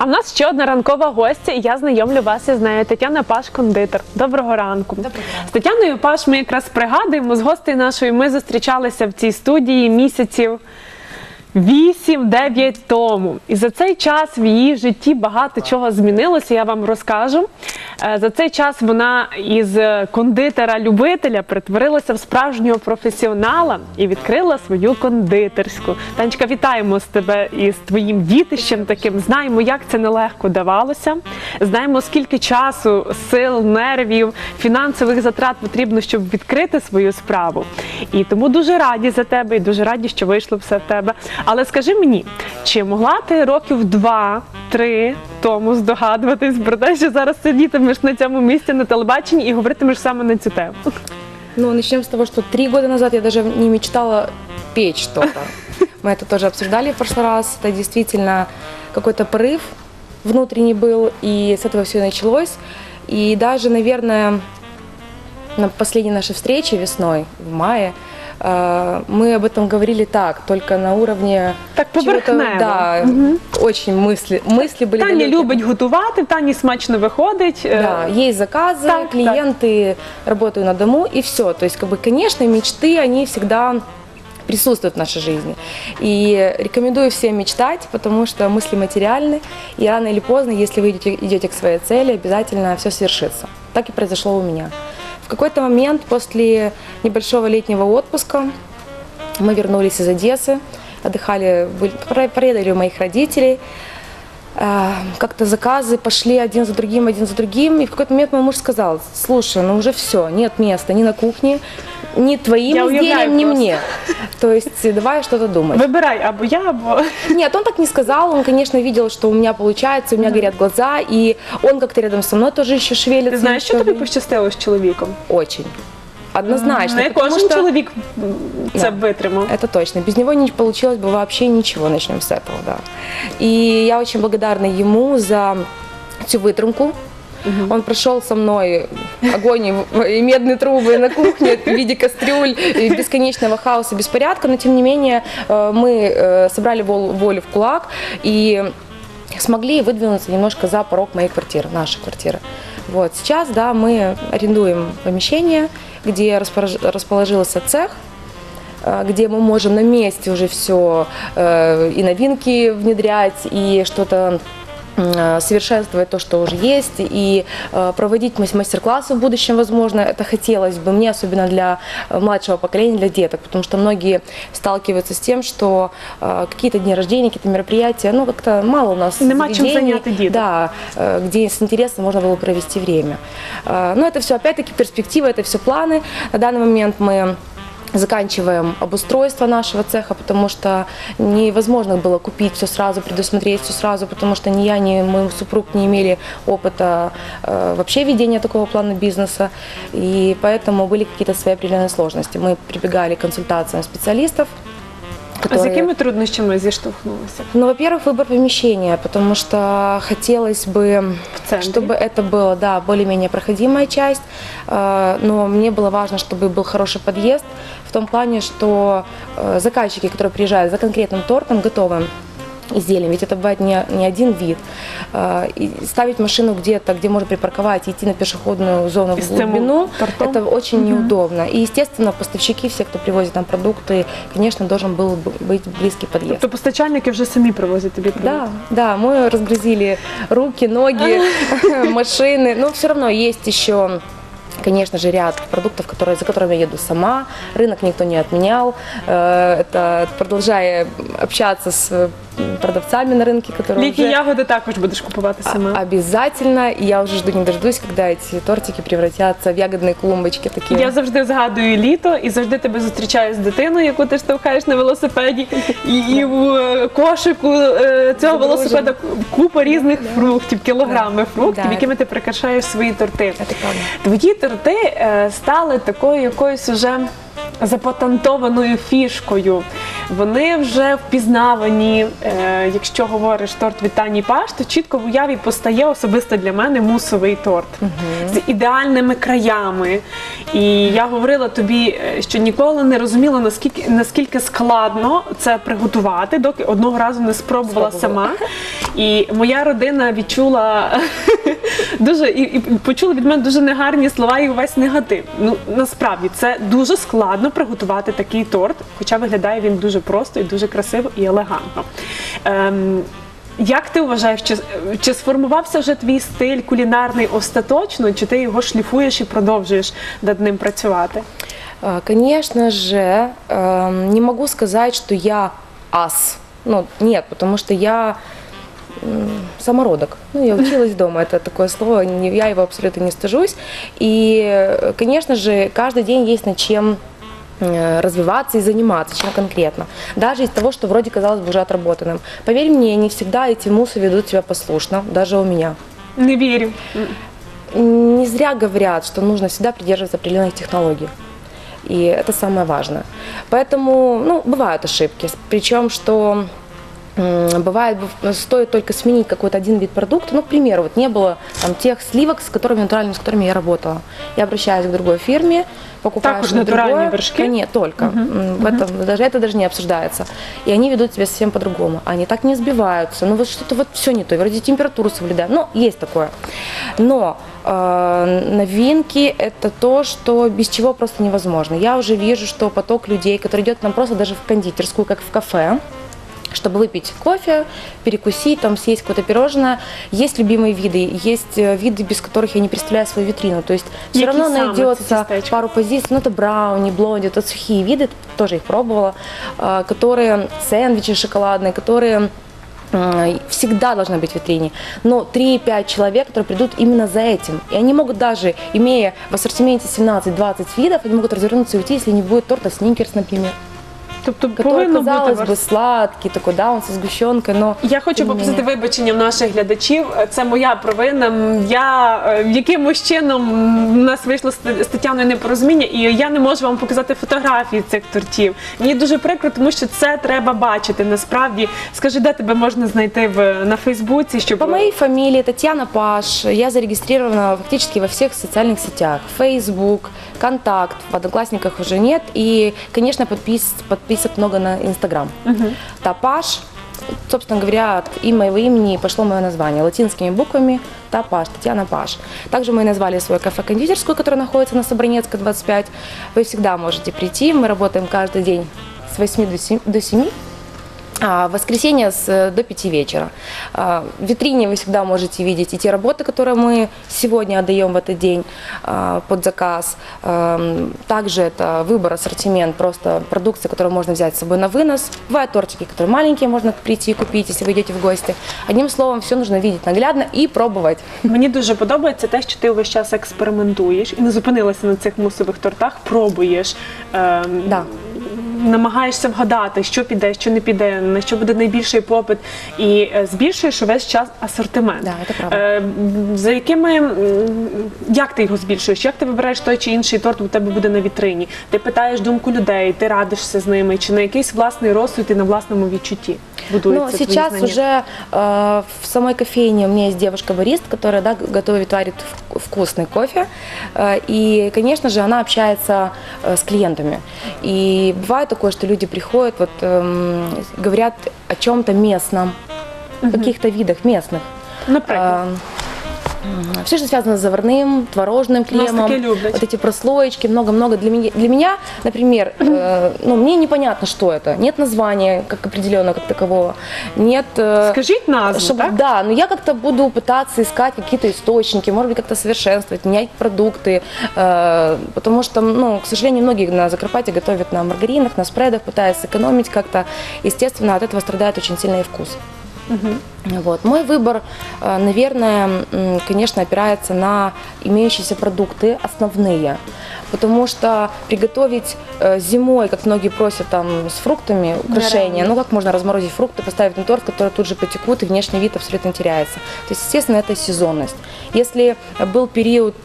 А в нас ще одна ранкова гостя, і я знайомлю вас із нею. Тетяна Паш, кондитер. Доброго ранку. Доброго. З Тетяною Паш ми якраз пригадуємо з гостей нашої. Ми зустрічалися в цій студії місяців. 8-9 тому. І за цей час в її житті багато чого змінилося, я вам розкажу. Е, За цей час вона із кондитера-любителя перетворилася в справжнього професіонала і відкрила свою кондитерську. Танечка, вітаємо з тебе із твоїм дітищем таким. Знаємо, як це нелегко давалося. Знаємо, скільки часу, сил, нервів, фінансових затрат потрібно, щоб відкрити свою справу. І тому дуже раді за тебе і дуже раді, що вийшло все в тебе. Але скажи мені, чи могла ти років два-три тому здогадуватись про те, що зараз сидітимеш на цьому місці на телебаченні і говоритимеш саме на цю тему? Ну, начнем с того, что три года назад я даже не мечтала петь что-то. Мы это тоже обсуждали в прошлый раз. Это действительно какой-то порыв внутренний был, и с этого все и началось. И даже, наверное, на последней нашей встрече весной, в мае, э, мы об этом говорили так, только на уровне Так чего-то, поверхнево. Да, очень мысли, мысли были Таня далекие. любить готувати, в Тані смачно виходить. Е, Да, есть заказы, так, клиенты, работаю на дому и все. То есть, как бы, конечно, мечты, они всегда присутствуют в нашей жизни. И рекомендую всем мечтать, потому что мысли материальны, и рано или поздно, если вы идете, идете к своей цели, обязательно все свершится. Так и произошло у меня. В какой-то момент после небольшого летнего отпуска мы вернулись из Одессы, отдыхали, были- про- проведали у моих родителей. Э, Как-то заказы пошли один за другим, один за другим. И в какой-то момент мой муж сказал, слушай, ну уже все, нет места ни на кухне, ни твоим Я изделиям, ни просто. мне. То есть давай что-то думать. Вибирай або я, або Нет, он так не сказал. Он, конечно, видел, что у меня получается, у меня горят глаза, и он как-то рядом со мной тоже еще шевелится. знаєш, що еще тобі пощастило з чоловіком? Очень. Однозначно. Потому кожен что- чоловік м, це Да. витримав. Это точно. Без него не получилось бы вообще ничего. Начнем с этого, да. И я очень благодарна ему за всю вытримку. Он прошел со мной огонь и медные трубы на кухне в виде кастрюль, и бесконечного хаоса, беспорядка, но тем не менее э, мы э, собрали вол- волю в кулак и смогли выдвинуться немножко за порог моей квартиры, нашей квартиры. Вот сейчас, да, мы арендуем помещение, где распораж- расположился цех, э, где мы можем на месте уже все и новинки внедрять, и что-то м, совершенствовать то, что уже есть, и э, проводить мас- мастер-классы в будущем, возможно, это хотелось бы мне, особенно для э, младшего поколения, для деток, потому что многие сталкиваются с тем, что э, какие-то дни рождения, какие-то мероприятия, ну, как-то мало у нас Нема чем заведений, заняты деток. Да, э, где с интересом можно было провести время. Э, Но это все, опять-таки, перспектива, это все планы. На данный момент мы заканчиваем обустройство нашего цеха, потому что невозможно было купить все сразу, предусмотреть все сразу, потому что ни я, ни мой супруг не имели опыта э, вообще ведения такого плана бизнеса, и поэтому были какие-то свои определенные сложности. Мы прибегали к консультациям специалистов, А з которые- якими труднощами зіштовхнулися? ну, во-первых, выбор помещения, потому что хотелось бы, В центре? чтобы это было, да, более-менее проходимая часть, э, но мне было важно, чтобы был хороший подъезд, в том плане, что э, заказчики, которые приезжают за конкретным тортом, готовым изделием, ведь это бывает не, не один вид, э, и ставить машину где-то, где можно припарковать, идти на пешеходную зону И в глубину, тортом? это очень неудобно. И, естественно, поставщики, все, кто привозит нам продукты, конечно, должен был бы быть близкий подъезд. Тобто постачальники вже самі привозять тобі продукти? Да, да, мы разгрузили руки, ноги, машины, но все равно есть еще Конечно же, ряд продуктов, которые, за которыми я еду сама. Рынок никто не отменял. Э, Это продолжая общаться с продавцами на рынке, которые Ліки уже ягоди також будеш купувати сама. обязательно. И я уже жду не дождусь, когда эти тортики превратятся в ягодные клумбочки такие. Я завжди згадую літо і завжди тебе зустрічаю з дитиною, яку ти штовхаєш на велосипеді, і, і в е, кошику е, цього Дружимо. велосипеда купа різних фруктів, кілограми фруктів, Да. якими ти прикрашаєш свої торти. Це правда. Твої торти е, стали такою якоюсь уже запатентованою фішкою. вони вже впізнавані. Е, якщо говориш торт від Тані Паш, то чітко в уяві постає особисто для мене мусовий торт з ідеальними краями. І я говорила тобі, е, що ніколи не розуміла, наскільки наскільки складно це приготувати, доки одного разу не спробувала Спробувала. сама. І моя родина відчула дуже і, і почула від мене дуже негарні слова і увесь негатив. Ну насправді це дуже складно приготувати такий торт, хоча виглядає він дуже просто і дуже красиво і елегантно. Ем, як ти вважаєш, чи, чи сформувався вже твій стиль кулінарний остаточно, чи ти його шліфуєш і продовжуєш над ним працювати? А, Конечно же, эм, не могу сказать, что я ас. Ну, нет, потому что я м, самородок. Ну, я училась дома, это такое слово, не- я его абсолютно не стыжусь. И, э, конечно же, каждый день есть над чем э, развиваться и заниматься, чем конкретно. Даже из того, что вроде казалось бы уже отработанным. Поверь мне, не всегда эти мусы ведут себя послушно, даже у меня. Не вірю. Не зря говорят, что нужно всегда придерживаться определенных технологий. И это самое важное. Поэтому, ну, бывают ошибки. Причем, что м, бывает, стоит только сменить какой-то один вид продукта. Ну, к примеру, вот не было там тех сливок, с которыми натуральными, с которыми я работала. Я обращаюсь к другой фирме, покупаю Так уж натуральные другое. вершки? Нет, только. М, В этом, даже, это даже не обсуждается. И они ведут себя совсем по-другому. Они так не сбиваются. Ну, вот что-то вот все не то. Вроде температуру соблюдают. Ну, есть такое. Но э, новинки – это то, что без чего просто невозможно. Я уже вижу, что поток людей, который идет к нам просто даже в кондитерскую, как в кафе, чтобы выпить кофе, перекусить, там съесть какое-то пирожное. Есть любимые виды, есть э, виды, без которых я не представляю свою витрину. То есть все Какие равно найдется пару позиций. Ну, это брауни, блонди, это сухие виды, тоже их пробовала, э, которые сэндвичи шоколадные, которые всегда должна быть в витрине. Но 3-5 человек, которые придут именно за этим. И они могут даже, имея в ассортименте 17-20 видов, они могут развернуться и уйти, если не будет торта сникерс, например. Тобто Который, повинно бути казалось вар- бы, сладкий, такой, да, он со сгущенкой, но... Я хочу тем не попросити менее. вибачення в наших глядачів. Це моя провина. М, Я е, якимось чином м, у нас вийшло з Т- з Тетяною непорозуміння, і я не можу вам показати фотографії цих тортів. Мені дуже прикро, тому що це треба бачити. Насправді, скажи, де тебе можна знайти в на Фейсбуці, щоб По моей фамилии Татьяна Паш. Я зарегистрирована фактически во всех социальных сетях. Facebook, Контакт, в Одноклассниках уже нет. И, конечно, подпис, подписок много на Инстаграм. Тапаш. Собственно говоря, от и моего имени пошло мое название. Латинскими буквами Тапаш, Татьяна Паш. Также мы назвали свою кафе-кондитерскую, которая находится на Собранецкой, 25. Вы всегда можете прийти. Мы работаем каждый день с 8 до 7. До 7. А в воскресенье с, э, до 5 вечера. А, В витрине вы всегда можете видеть и те работы, которые мы сегодня отдаем в этот день а, под заказ. Эм, Также это выбор, ассортимент, просто продукция, которую можно взять с собой на вынос. Бывают тортики, которые маленькие, можно прийти и купить, если вы идете в гости. Одним словом, все нужно видеть наглядно и пробовать. Мені дуже подобається те, що ти увесь час експериментуєш і не зупинилася на цих мусових тортах, пробуєш. ем, Да. Намагаєшся вгадати, що піде, що не піде, на що буде найбільший попит, і е, збільшуєш увесь час асортимент. Да, це правда. Е, м, За якими м, як ти його збільшуєш? Як ти вибираєш той чи інший торт у тебе буде на вітрині? Ти питаєш думку людей, ти радишся з ними, чи на якийсь власний розсуд і на власному відчутті будується Ну, твої сейчас знання? уже э, в самой кофейне у меня есть девушка-барист, которая да, готовит, варит вк- вкусный кофе. Э, и, конечно же, она общается э, с клиентами. И бывает такое, что люди приходят, вот, эм, говорят о чем-то местном, угу. каких-то видах местных. Все, что связано с заварным, творожным кремом, вот эти прослоечки, много-много. Для меня, для меня, например, э, ну, мне непонятно, что это. Нет названия как определенного, как такового. Нет... э, Скажіть назву, Чтоб- так? Да, но я как-то буду пытаться искать какие-то источники, может быть, как-то совершенствовать, менять продукты, э, потому что, ну, к сожалению, многие на Закарпатье готовят на маргаринах, на спредах, пытаясь сэкономить как-то. Естественно, от этого страдает очень сильно и вкус. Вот. Мой выбор, э, наверное, м, конечно, опирается на имеющиеся продукты основные. Потому что приготовить э, зимой, как многие просят там с фруктами, украшения, Нереально. ну как можно разморозить фрукты, поставить на торт, которые тут же потекут, и внешний вид абсолютно теряется. То есть, естественно, это сезонность. Если был период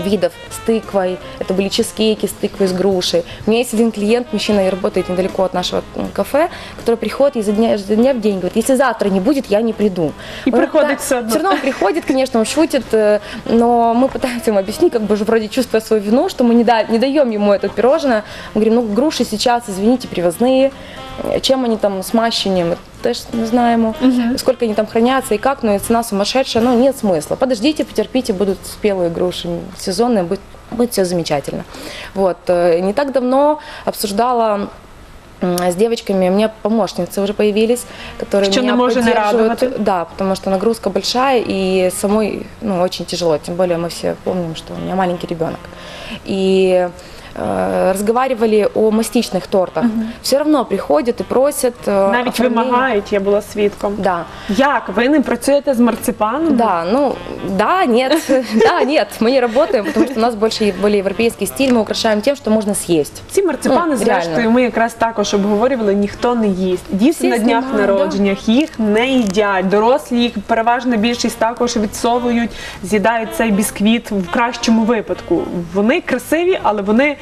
видов с тыквой. Это были чизкейки с тыквой, с грушей. У меня есть один клиент, мужчина, и работает недалеко от нашего кафе, который приходит изо дня, изо дня в день говорит, если завтра не будет, я не приду. И Он приходит всё равно. Все равно он приходит, конечно, он шутит, э, но мы пытаемся ему объяснить, как бы же вроде чувствуя свою вину, что мы не, да- не даем ему это пирожное. Мы говорим, ну груши сейчас, извините, привозные. Чем они там с мащением, мы теж не знаємо, сколько они там хранятся и как, но и цена сумасшедшая, но нет смысла. Подождите, потерпите, будут спелые груши сезонные, будет, будет все замечательно. Вот. э, Не так давно обсуждала с девочками, у меня помощницы уже появились, которые Что меня не поддерживают. Да, потому что нагрузка большая и самой ну, очень тяжело. Тем более мы все помним, что у меня маленький ребенок. И э, разговаривали о мастичных тортах. Все равно приходят и просят. э, Навіть оформление. вимагають, я була свідком. Да, Як? Ви не працюєте з марципаном? да, ну, да, нет, да, нет, мы не работаем, потому что у нас больше более европейский стиль, мы украшаем тем, что можно съесть. Ці марципани, Ну, зрештою, реально. ми якраз також обговорювали, ніхто не їсть. Діти Всі на днях знімають, народженнях їх не їдять. Дорослі їх переважна більшість також відсовують, з'їдають цей бісквіт в кращому випадку. Вони красиві, але вони м,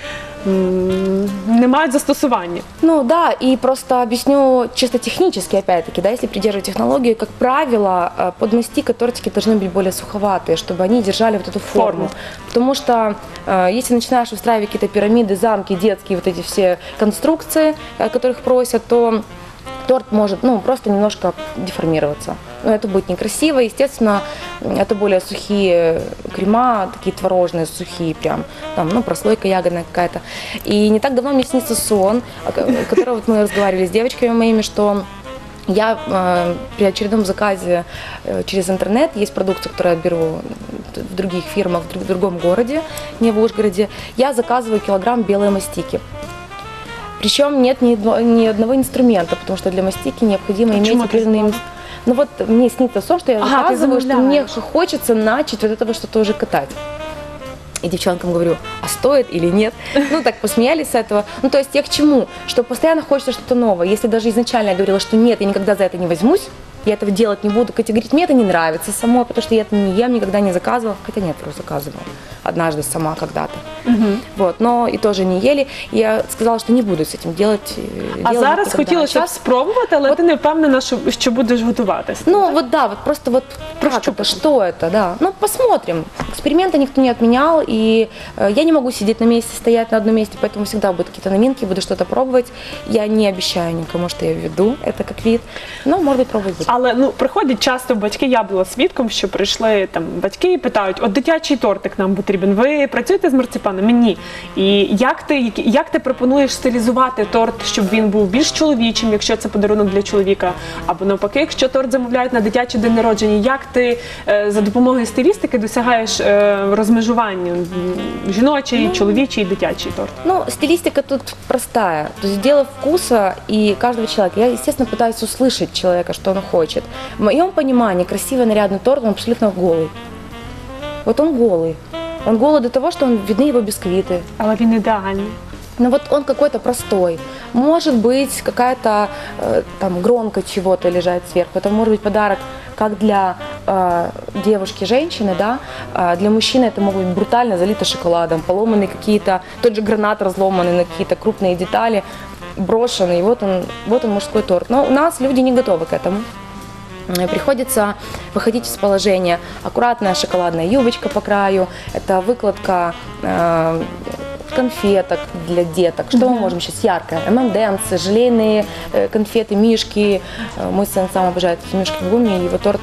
не мають застосування. Ну да, и просто объясню чисто технически, опять-таки, да, если придерживать технологию, как правило, э, под мастика тортики должны быть более суховатые, чтобы они держали вот эту форму. Форму. Потому что э, если начинаешь устраивать какие-то пирамиды, замки, детские вот эти все конструкции, о которых просят, то торт может, ну, просто немножко деформироваться. Но это будет некрасиво. Естественно, это более сухие крема, такие творожные, сухие прям. Там, ну, прослойка ягодная какая-то. И не так давно мне снится сон, о котором вот мы разговаривали с девочками моими, что я э, при очередном заказе э, через интернет, есть продукция, которую я беру в других фирмах, в друг- в другом городе, не в Ужгороде, я заказываю килограмм белой мастики. Причем нет ни, одно- ни одного инструмента, потому что для мастики необходимо Почему иметь ты определенные... замовила? Ну вот мне снится сон, что я Ага, ты заказываю, что мне замовляешь. хочется начать вот этого что-то уже катать. И девчонкам говорю, а стоит или нет? Ну, так посмеялись с этого. Ну, то есть я к чему? Что постоянно хочется что-то новое. Если даже изначально я говорила, что нет, я никогда за это не возьмусь, я этого делать не буду, Катя говорит, мне это не нравится само, потому что я это не ем, никогда не заказывала. Хотя нет, просто заказывала. Однажды сама когда-то. Вот, но и тоже не ели. Я сказала, что не буду с этим делать. э, А зараз хотілося б Сейчас спробувати, але ти не впевнена, що, що будеш готуватися. Ну вот да, вот просто вот как это, что это, да. Ну посмотрим. Эксперименты никто не отменял, и э, я не могу сидеть на месте, стоять на одном месте, поэтому всегда будут какие-то новинки, буду что-то пробовать. Я не обещаю никому, что я веду это как вид, но может быть пробовать. Але ну приходять часто батьки. Я була свідком, що прийшли там батьки і питають: от дитячий тортик нам потрібен. Ви працюєте з марципаном? Ні. І як ти як ти пропонуєш стилізувати торт, щоб він був більш чоловічим, якщо це подарунок для чоловіка, або навпаки, якщо торт замовляють на дитячий день народження, як ти е, за допомогою стилістики досягаєш е, розмежування жіночий, чоловічий дитячий торт? Ну, стилистика тут простая. То есть дело вкуса и каждого человека. Я, естественно, пытаюсь услышать человека, что он хочет. В моем понимании красивый нарядный торт, он абсолютно голый. Вот он голый. Он голый до того, что он видны его бисквиты. Але він ідеальний. Но вот он какой-то простой. Может быть, какая-то э, там громко чего-то лежать сверху. Это может быть подарок как для э, девушки, женщины, да. А для мужчины это могут быть брутально залито шоколадом, поломанные какие-то, тот же гранат разломанный на какие-то крупные детали, брошенный. Вот он, вот он мужской торт. Но у нас люди не готовы к этому. Э, Приходится выходить из положения. Аккуратная шоколадная юбочка по краю, это выкладка э, конфеток для деток. Что мы можем сейчас яркое? ММДМсы, желейные э, конфеты, мишки. Э, Мой сын сам обожает эти мишки в гуме, его торт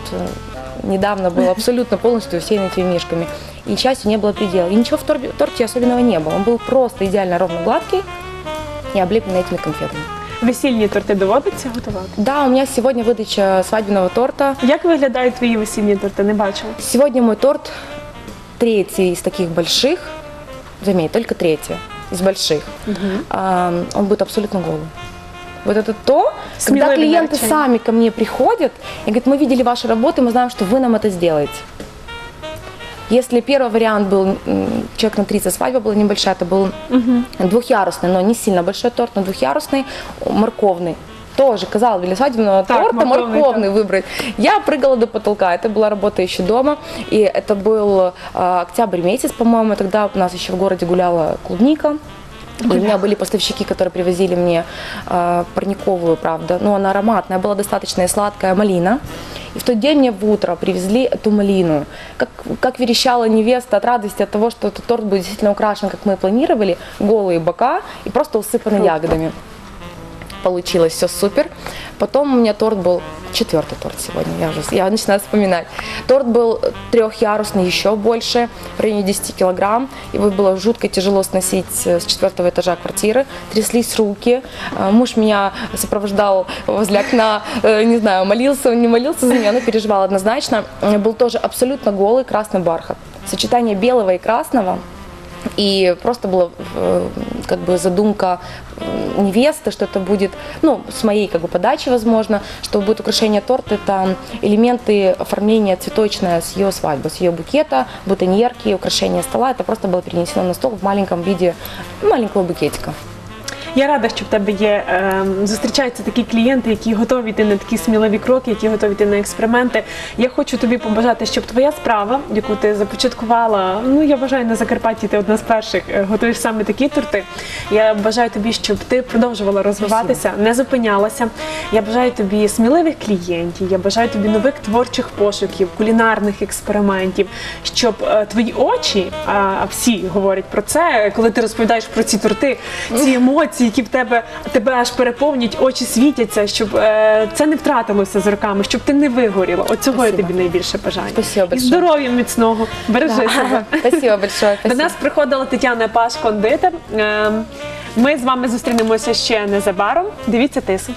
недавно был абсолютно полностью усеян этими мишками. И, счастью, не было предела. И ничего в торте, торте особенного не было. Он был просто идеально ровно гладкий и облеплен этими конфетами. Весільні торти доводиться готувати. Да, у меня сегодня выдача свадебного торта. Як виглядають твої весільні торти? Не бачила. Сегодня мой торт третий из таких больших, заметь, только третий из больших. А, он будет абсолютно голый. Вот это то, когда Смелое клиенты наречение. сами ко мне приходят и говорят, мы видели ваши работы, мы знаем, что вы нам это сделаете. Если первый вариант был м, человек на 30, свадьба была небольшая, это был двухъярусный, но не сильно большой торт, но двухъярусный, морковный. тоже, казалось бы, для свадебного Так, торта морковный, морковный выбрать. Я прыгала до потолка, это была работа еще дома, и это был э, октябрь месяц, по-моему, тогда у нас еще в городе гуляла клубника. И у меня были поставщики, которые привозили мне э, парниковую, правда, но она ароматная, была достаточно и сладкая малина. И в тот день мне в утро привезли эту малину. Как, как верещала невеста от радости от того, что этот торт будет действительно украшен, как мы и планировали, голые бока и просто усыпаны ягодами. Получилось все супер. Потом у меня торт был четвертый торт сегодня, я уже я начинаю вспоминать. Торт был трехярусный, еще больше, в районе 10 килограмм. Его было жутко тяжело сносить с четвертого этажа квартиры. Тряслись руки. Э, Муж меня сопровождал возле окна, э, не знаю, молился, он не молился за меня, но переживал однозначно. Э, Был тоже абсолютно голый красный бархат. Сочетание белого и красного и просто была э, как бы задумка э, невесты, что это будет, ну, с моей как бы подачи, возможно, что будет украшение торта, это элементы оформления цветочное с ее свадьбы, с ее букета, бутоньерки, украшение стола. Это просто было перенесено на стол в маленьком виде маленького букетика. Я рада, що в тебе є е, зустрічаються такі клієнти, які готові йти на такі сміливі кроки, які готові йти на експерименти. Я хочу тобі побажати, щоб твоя справа, яку ти започаткувала, ну я вважаю на Закарпатті, ти одна з перших е, готуєш саме такі торти. Я бажаю тобі, щоб ти продовжувала розвиватися, не зупинялася. Я бажаю тобі сміливих клієнтів. Я бажаю тобі нових творчих пошуків, кулінарних експериментів, щоб е, твої очі, а всі говорять про це, коли ти розповідаєш про ці торти, ці емоції, які в тебе тебе аж переповнять, очі світяться, щоб е, це не втратилося з роками, щоб ти не вигоріла. Оцього я Спасибо. тобі найбільше бажаю. Спасибо І большое. здоров'я міцного. Бережи себе. Спасибо большое. До Спасибо. нас приходила Тетяна Паш, кондитер. Е, Ми з вами зустрінемося ще незабаром. Дивіться тису.